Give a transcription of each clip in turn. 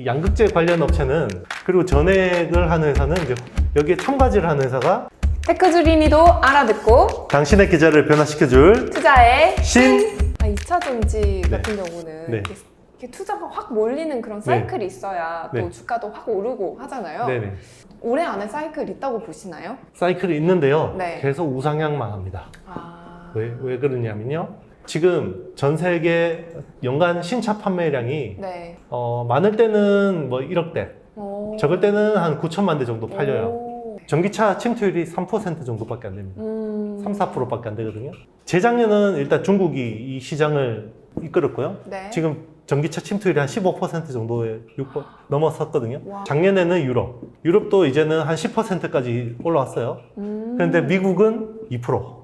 이 양극재 관련 업체는 그리고 전액을 하는 회사는 이제 여기에 첨가지를 하는 회사가 테크주린이도 알아듣고 당신의 계좌를 변화시켜줄 투자의 신 아, 2차 전지 네. 같은 경우는 네. 이렇게, 이렇게 투자가 확 몰리는 그런 사이클이 있어야 또 네. 주가도 확 오르고 하잖아요. 네네 올해 안에 사이클 있다고 보시나요? 사이클이 있는데요. 네. 계속 우상향만 합니다. 아, 왜, 왜 그러냐면요. 지금 전 세계 연간 신차 판매량이 네. 어, 많을 때는 뭐 1억 대, 오. 적을 때는 한 9천만 대 정도 팔려요. 오. 전기차 침투율이 3% 정도밖에 안 됩니다. 음. 3, 4%밖에 안 되거든요. 재작년은 일단 중국이 이 시장을 이끌었고요. 네. 지금 전기차 침투율이 한 15% 정도에 6% 넘어섰거든요. 와. 작년에는 유럽. 유럽도 이제는 한 10%까지 올라왔어요. 음. 그런데 미국은 2%.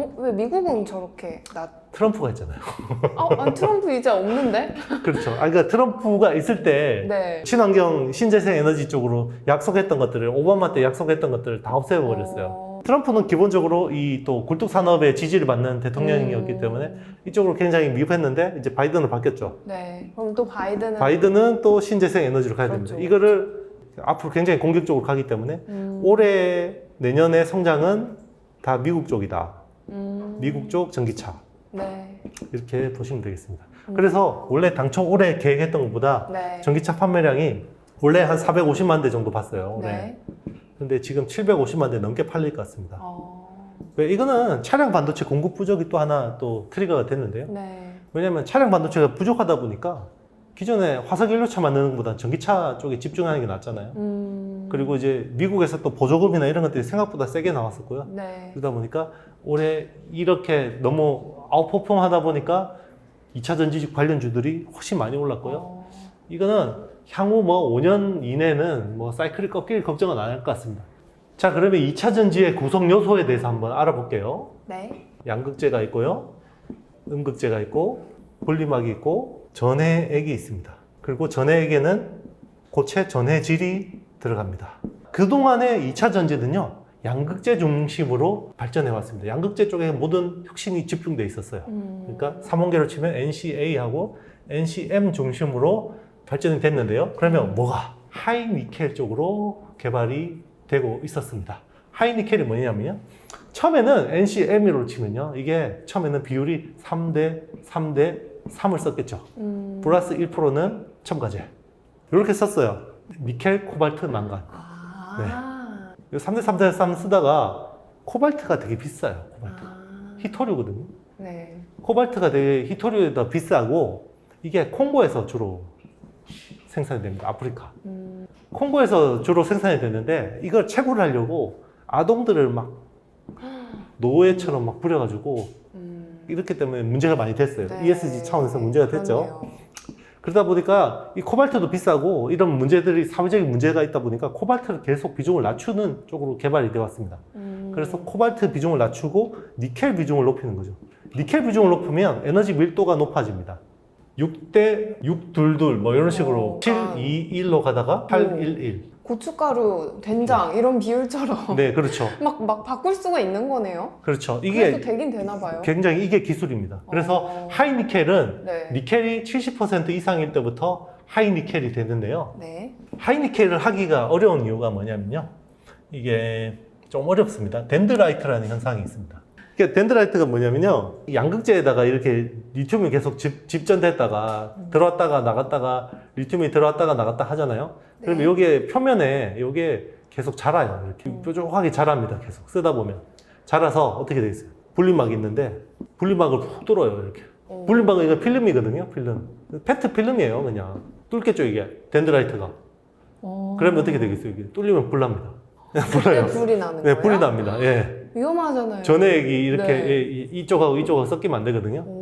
어, 왜 미국은 저렇게 낮? 트럼프가 있잖아요. 어, 아니, 트럼프 이제 없는데? 그렇죠. 아, 그러니까 트럼프가 있을 때 네. 친환경, 신재생 에너지 쪽으로 약속했던 것들을 오바마 때 약속했던 것들을 다 없애버렸어요. 어. 트럼프는 기본적으로 이 또 굴뚝 산업에 지지를 받는 대통령이었기 음. 때문에 이쪽으로 굉장히 미흡했는데 이제 바이든으로 바뀌었죠. 네. 그럼 또 바이든은 바이든은 또 신재생 에너지로 가야 그렇죠. 됩니다. 이거를 앞으로 굉장히 공격적으로 가기 때문에 음. 올해 내년의 성장은 다 미국 쪽이다. 음. 미국 쪽 전기차 네. 이렇게 보시면 되겠습니다. 음. 그래서 원래 당초 올해 계획했던 것보다 네. 전기차 판매량이 원래 한 450만 대 정도 봤어요. 올해. 네. 근데 지금 750만 대 넘게 팔릴 것 같습니다. 어. 왜 이거는 차량 반도체 공급 부족이 또 하나 또 트리거가 됐는데요. 네. 왜냐하면 차량 반도체가 부족하다 보니까 기존에 화석 연료차 만드는 것보다 전기차 쪽에 집중하는 게 낫잖아요. 음. 그리고 이제 미국에서 또 보조금이나 이런 것들이 생각보다 세게 나왔었고요. 네. 그러다 보니까 올해 이렇게 너무 아웃퍼폼 하다 보니까 2차 전지 관련주들이 훨씬 많이 올랐고요. 어. 이거는 향후 뭐 5년 이내는 뭐 사이클이 꺾일 걱정은 안 할 것 같습니다. 자, 그러면 2차 전지의 구성 요소에 대해서 한번 알아볼게요. 네. 양극재가 있고요. 음극재가 있고 분리막이 있고 전해액이 있습니다. 그리고 전해액에는 고체 전해질이 들어갑니다. 그동안의 2차 전지는요. 양극재 중심으로 발전해 왔습니다. 양극재 쪽에 모든 혁신이 집중돼 있었어요. 음. 그러니까 삼원계로 치면 NCA하고 NCM 중심으로 발전이 됐는데요. 그러면 뭐가 하이니켈 쪽으로 개발이 되고 있었습니다. 하이니켈이 뭐냐면요. 처음에는 NCM으로 치면요. 이게 처음에는 비율이 3대 3대 3을 썼겠죠. 음. 플러스 1%는 첨가제. 이렇게 썼어요. 니켈, 코발트, 망간. 아. 이 3대 3대 3 쓰다가 코발트가 되게 비싸요. 코발트. 아. 히토류거든요. 네. 코발트가 되게 히토류에다 비싸고 이게 콩고에서 주로 생산이 됩니다. 아프리카. 음. 콩고에서 주로 생산이 되는데 이걸 채굴을 하려고 아동들을 막 노예처럼 막 부려가지고 음. 이렇기 때문에 문제가 많이 됐어요. 네. ESG 차원에서 문제가 됐죠. 그렇네요. 그러다 보니까 이 코발트도 비싸고 이런 문제들이 사회적인 문제가 있다 보니까 코발트를 계속 비중을 낮추는 쪽으로 개발이 되어 왔습니다. 음. 그래서 코발트 비중을 낮추고 니켈 비중을 높이는 거죠. 니켈 비중을 높이면 에너지 밀도가 높아집니다. 6대 622, 뭐 이런 식으로 어, 7, 아. 2, 1로 가다가 8, 1, 1. 고춧가루, 된장 이런 비율처럼 네, 그렇죠. 막, 막 바꿀 수가 있는 거네요. 그렇죠. 그래도 이게 되긴 되나 봐요. 굉장히 이게 기술입니다. 그래서 어. 하이 니켈은 네. 니켈이 70% 이상일 때부터 하이 니켈이 되는데요. 네. 하이 니켈을 하기가 어려운 이유가 뭐냐면요. 이게 좀 어렵습니다. 덴드라이트라는 현상이 있습니다. 그러니까 덴드라이트가 뭐냐면요. 이 양극재에다가 이렇게 리튬이 계속 집, 집전됐다가 들어왔다가 나갔다가 리튬이 들어왔다가 나갔다 하잖아요. 그러면 네. 여기에 표면에 이게 계속 자라요. 이렇게 음. 뾰족하게 자랍니다. 계속 쓰다 보면. 자라서 어떻게 돼 있어요? 분리막이 있는데 분리막을 푹 뚫어요. 이렇게. 어. 분리막은 이거 필름이거든요. 필름. 페트 필름이에요. 그냥. 뚫겠죠, 이게. 덴드라이트가. 어. 그러면 어떻게 되겠어요? 이게 뚫리면 불납니다. 불나요. 불이 나는 네, 거예요? 불이 납니다. 예. 위험하잖아요. 전액이 이렇게 네. 예, 이- 이쪽하고 이쪽하고 섞이면 안 되거든요. 오.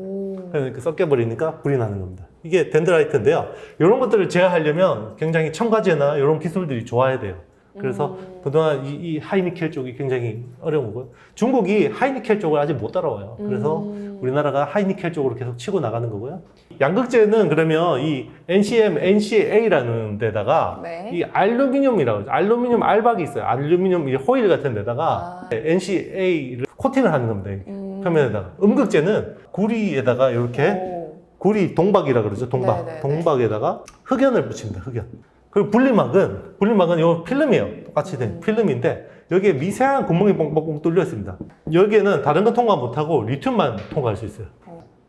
그러니까 섞여버리니까 불이 나는 겁니다. 이게 덴드라이트인데요. 이런 것들을 제어하려면 굉장히 첨가제나 이런 기술들이 좋아야 돼요. 그래서 음. 그동안 이, 이 하이니켈 쪽이 굉장히 어려운 거고요. 중국이 하이니켈 쪽을 아직 못 따라와요. 그래서 음. 우리나라가 하이니켈 쪽으로 계속 치고 나가는 거고요. 양극재는 그러면 이 NCM, NCA라는 데다가 네. 이 알루미늄이라고 하죠. 알루미늄 알박이 있어요. 알루미늄 이 호일 같은 데다가 아. NCA를 코팅을 하는 겁니다. 음. 표면에다가. 음극재는 구리에다가 이렇게 오. 구리 동박이라 그러죠. 동박. 네, 네, 네. 동박에다가 흑연을 붙입니다. 흑연. 그리고 분리막은 분리막은 요 필름이에요. 똑같이 된 음. 필름인데 여기에 미세한 구멍이 뻥뻥뻥 뚫려 있습니다. 여기에는 다른 거 통과 못하고 리튬만 통과할 수 있어요.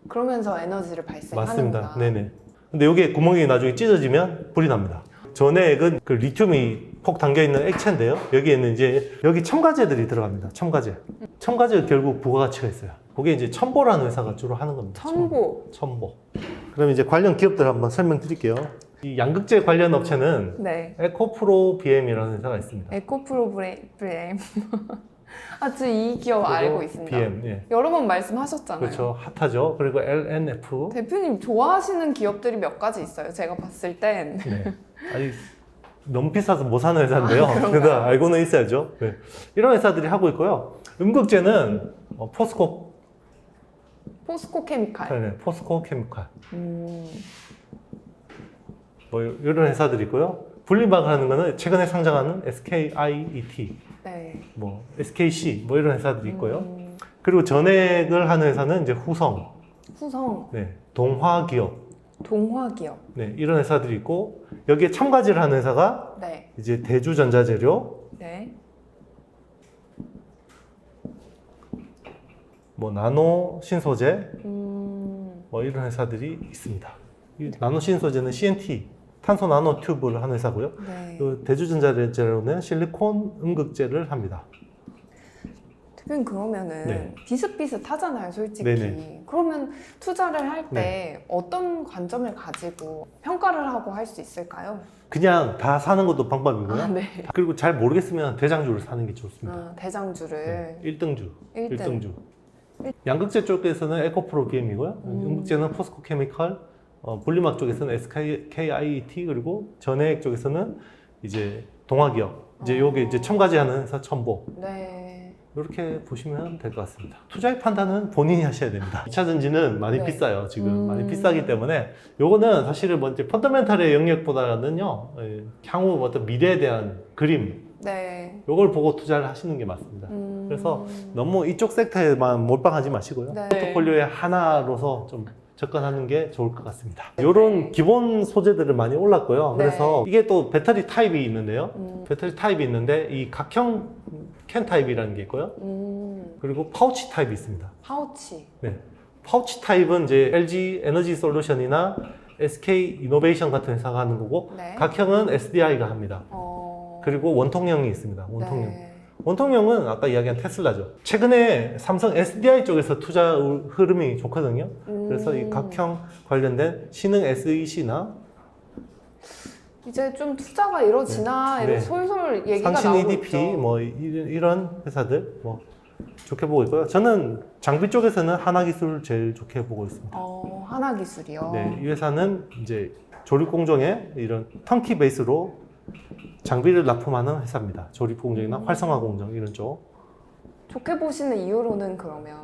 그러면서 에너지를 발생하는구나. 맞습니다. 네네. 근데 여기에 구멍이 나중에 찢어지면 불이 납니다. 전액은 그 리튬이 폭 담겨 있는 액체인데요. 여기에는 이제 여기 첨가제들이 들어갑니다. 첨가제. 첨가제 결국 부가가치가 있어요. 그게 이제 첨보라는 회사가 주로 하는 겁니다. 첨보. 첨보. 그럼 이제 관련 기업들 한번 설명드릴게요. 이 양극재 관련 업체는 네. 에코프로 BM이라는 회사가 있습니다. 에코프로 브레, 브레임. 아, 저 이 기업 알고 있습니다. BM, 예. 여러 번 말씀하셨잖아요. 그렇죠. 핫하죠. 그리고 LNF. 대표님 좋아하시는 기업들이 몇 가지 있어요. 제가 봤을 땐. 네. 아니 너무 비싸서 못 사는 회사인데요. 아? 그래도 알고는 있어야죠. 네. 이런 회사들이 하고 있고요. 음극재는 어, 포스코, 포스코 케미칼. 네, 포스코 케미칼 음, 뭐 이런 회사들이 있고요. 분리막을 하는 거는 최근에 상장하는 SKIET, 네. 뭐 SKC 뭐 이런 회사들이 있고요. 음, 그리고 전액을 하는 회사는 이제 후성, 후성, 네, 동화기업, 동화기업. 네, 이런 회사들이 있고 여기에 첨가제를 하는 회사가 네. 이제 대주전자재료, 네. 뭐 나노 신소재, 음, 뭐 이런 회사들이 있습니다. 이 나노 신소재는 CNT, 탄소 나노 튜브를 하는 회사고요. 네. 그 대주전자재료는 실리콘 음극재를 합니다. 대표님 그러면은 네. 비슷비슷하잖아요, 솔직히. 네네. 그러면 투자를 할때 어떤 관점을 가지고 평가를 하고 할 수 있을까요? 그냥 다 사는 것도 방법이고요. 아, 네. 그리고 잘 모르겠으면 대장주를 사는 게 좋습니다. 아, 대장주를 네, 1등주, 1등. 1등주. 양극재 쪽에서는 에코프로 BM이고요. 음. 음극재는 포스코 케미칼, 어, 분리막 쪽에서는 SKIET 그리고 전해액 쪽에서는 이제 동화기업. 이제 어. 요게 이제 첨가제 하는 회사 첨보. 네. 이렇게 보시면 될 것 같습니다. 투자의 판단은 본인이 하셔야 됩니다. 2차 전지는 많이 네. 비싸요, 지금. 음. 많이 비싸기 때문에 요거는 사실은 뭐 이제 펀더멘탈의 영역보다는요, 예, 향후 어떤 미래에 대한 그림, 네. 요걸 보고 투자를 하시는 게 맞습니다. 음, 그래서 너무 이쪽 섹터에만 몰빵하지 마시고요. 네. 포트폴리오의 하나로서 좀 접근하는 게 좋을 것 같습니다. 네. 이런 기본 소재들은 많이 올랐고요. 네. 그래서 이게 또 배터리 타입이 있는데요. 음, 배터리 타입이 있는데 이 각형 캔 타입이라는 게 있고요. 음, 그리고 파우치 타입이 있습니다. 파우치. 네. 파우치 타입은 이제 LG 에너지 솔루션이나 SK 이노베이션 같은 회사가 하는 거고 네. 각형은 SDI가 합니다. 어, 그리고 원통형이 있습니다. 원통형. 네. 원통형은 아까 이야기한 테슬라죠. 최근에 삼성 SDI 쪽에서 투자 흐름이 좋거든요. 그래서 이 음, 각형 관련된 신흥 SEC나 이제 좀 투자가 이루어지나 네. 이런 네. 솔솔 얘기가 상신 나오고 EDP 있죠. 뭐 이- 이런 회사들 뭐 좋게 보고 있고요. 저는 장비 쪽에서는 하나 기술 제일 좋게 보고 있습니다. 어, 하나 기술이요. 네, 이 회사는 이제 조립 공정에 이런 턴키 베이스로 장비를 납품하는 회사입니다. 조립 공정이나 음. 활성화 공정 이런 쪽. 좋게 보시는 이유로는 그러면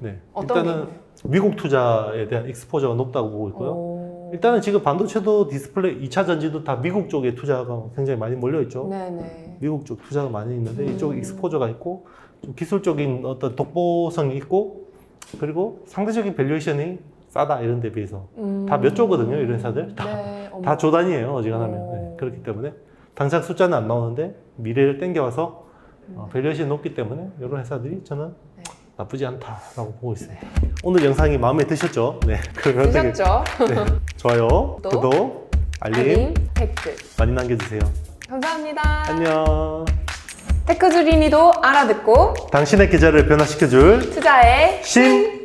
네, 어떤 일단은 게 미국 투자에 대한 익스포저가 높다고 보고 있고요. 오. 일단은 지금 반도체도 디스플레이 2차 전지도 다 미국 쪽에 투자가 굉장히 많이 몰려 있죠. 네네. 미국 쪽 투자가 많이 있는데 음. 이쪽 익스포저가 있고 좀 기술적인 어떤 독보성이 있고 그리고 상대적인 밸류에이션이 싸다 이런 데 비해서 음. 다몇 조거든요 이런 회사들 다, 네. 다 조단위예요 어지간하면 오. 네, 그렇기 때문에 당장 숫자는 안 나오는데 미래를 땡겨와서 어, 밸류에이션이 높기 때문에 이런 회사들이 저는 음. 네. 나쁘지 않다라고 보고 있습니다 오늘 영상이 마음에 드셨죠? 네 그러면 어떻게- 드셨죠? 네, 좋아요 구독, 구독 알림 알림, 댓글. 많이 남겨주세요 감사합니다. 안녕 테크주린이도 알아듣고 당신의 계좌를 변화시켜줄 투자의 신